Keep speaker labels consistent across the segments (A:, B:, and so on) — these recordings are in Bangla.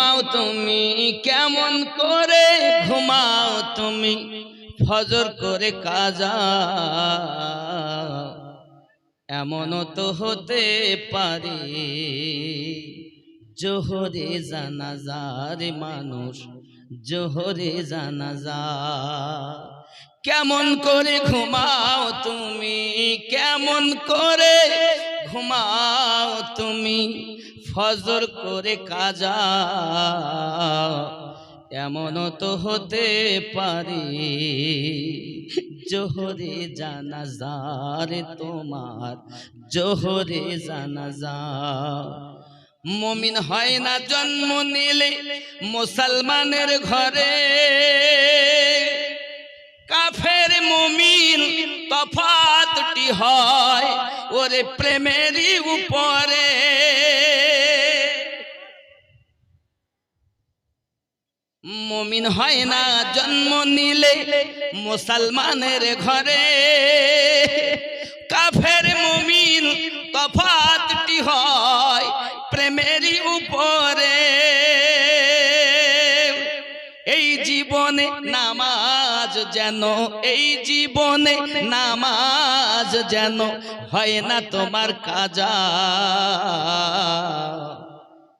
A: ঘুমাও তুমি, কেমন করে ঘুমাও তুমি? ফজর করে কাজা। এমনও তো হতে পারে, জোহরে জানাজার মানুষ, জোহরে জানাজা। কেমন করে ঘুমাও তুমি, কেমন করে ঘুমাও তুমি? ফজর করে কাজা এমনও তো হতে পারি। জোহরে জানাজার তোমার, জোহরে জানাজা। মমিন হয় না জন্ম নিলে মুসলমানের ঘরে। কাফের মমিন তফাতটি হয়, ওরে প্রেমেরই উপরে। মমিন হয় না, জন্ম নিলে মুসলমানের ঘরে। কাফের মমিন তফাতটি হয় প্রেমেরই উপরে। এই জীবনে নামাজ যেন, এই জীবনে নামাজ যেন হয় না তোমার কাজা।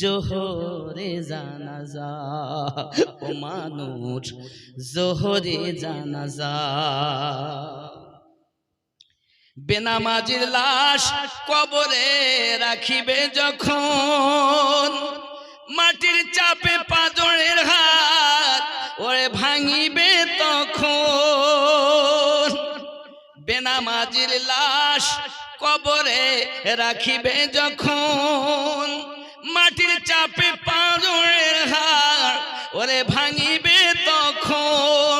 A: জোহরে জানাজা, ও মানুষ, জোহরে জানাজা। বেনামাজির লাশ কবরে রাখিবে যখন, মাটির চাপে পাজরের হাত ওরে ভাঙিবে তখন। বেনামাজির লাশ কবরে রাখিবে যখন মাটির চাপে পাঁজরের হাড় ওরে ভাঙিবে তখন।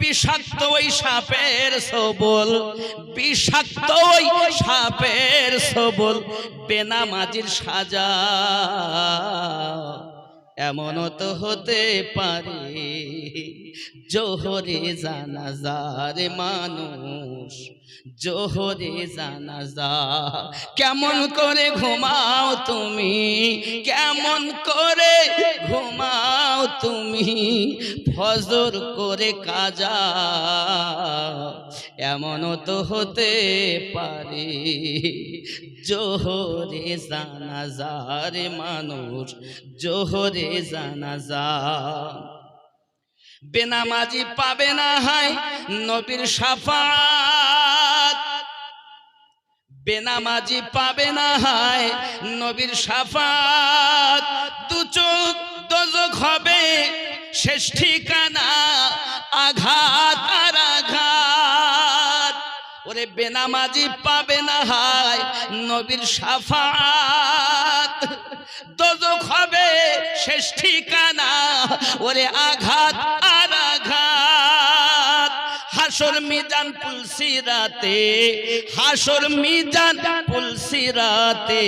A: বিষাক্ত ওই সাপের সবল, বিষাক্ত ওই সাপের সবল, বেনামাজির সাজা। এমনও তো হতে পারে, জোহরে জানাজার মানুষ, জোহরে জানাজা কেমন করে ঘুমাও তুমি? কেমন করে ঘুমাও তুমি ফজর করে কাজা। এমনও তো হতে পারে জোহরে জানাজার মানুষ, জোহরে জানাজা। বেনামাজি পাবে না হাই নবীর সাফাত। বেনামাজি পাবে না হাই নবীর সাফাত। দু হবে শেষ ঠিকানা আঘাত আর আঘাত। ওরে বেনামাজি পাবে না হাই নবীর সাফাত। দোজক হবে শেষ ঠিকানা, ওরে আঘাত হাসর পুলসি রাতে হাসর মিজান পুলসি রাতে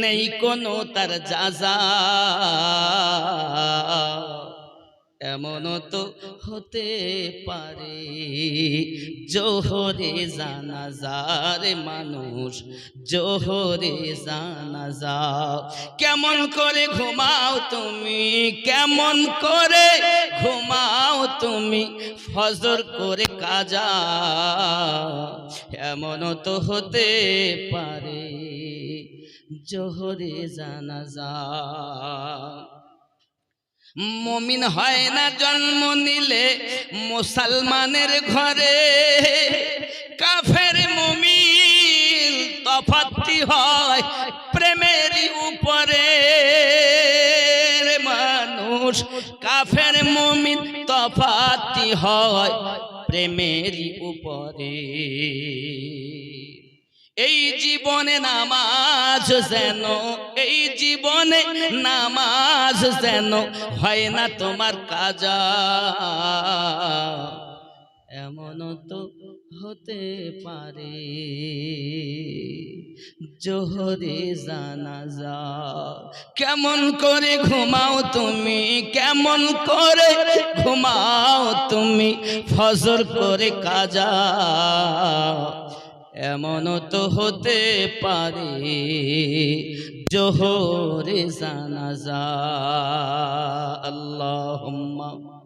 A: নেই কোনো তার যাজা। এমনও তো হতে পারে জোহরে জানাজার মানুষ জোহরে জানাজা কেমন করে ঘুমাও তুমি কেমন করে ঘুমাও তুমি ফজর করে কাজা। এমনও তো হতে পারে জোহরে জানাজা মমিন হয় না জন্ম নিলে মুসলমানের ঘরে। কাফের মমিন তফাতি হয় প্রেমের উপরে মানুষ। কাফের মমিন তফাতি হয় প্রেমের উপরে। জীবনে নামাজ যেন, এই জীবনে নামাজ যেন হয় না তোমার কাজা। এমন তো হতে পারে, জোহরে জানা জানাজা। কেমন করে ঘুমাও তুমি, কেমন করে ঘুমাও তুমি, ফজর করে কাজা। এমনও তো হতে পারে জোহরে জানাজা। আল্লাহুম্মা